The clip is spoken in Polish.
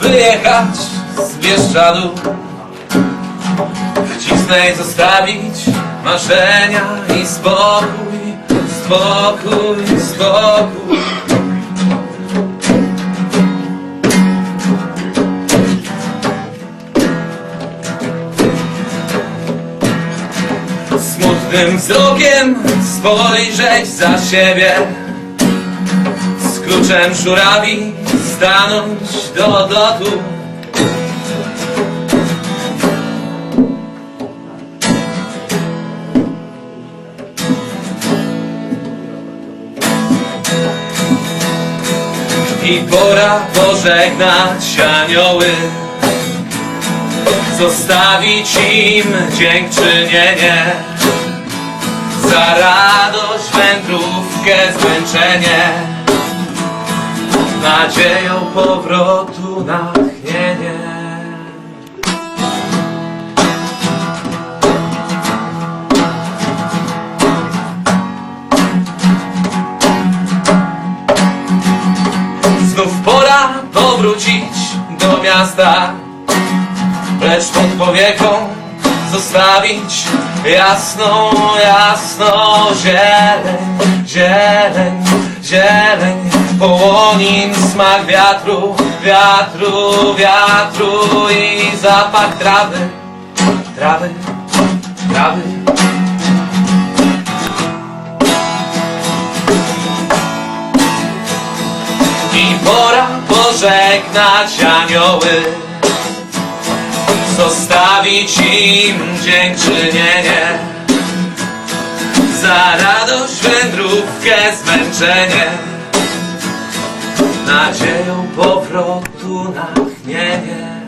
wyjechać z Bieszczadu. Wcisnę i zostawić marzenia i spokój Spokój, spokój. Smutnym wzrokiem spojrzeć za siebie kluczem żurawi stanąć do lotu I pora pożegnać anioły. Zostawić im dziękczynienie. Za radość, wędrówkę, zmęczenie Nadzieją powrotu natchnienie Znów pora powrócić do miasta Lecz pod powieką zostawić jasną, jasną zieleń, zieleń, zieleń Połonin smak wiatru, wiatru, wiatru i zapach trawy, trawy, trawy. I pora pożegnać anioły. Zostawić im dziękczynienie. Za radość, wędrówkę, zmęczenie Nadzieją powrotu natchnienie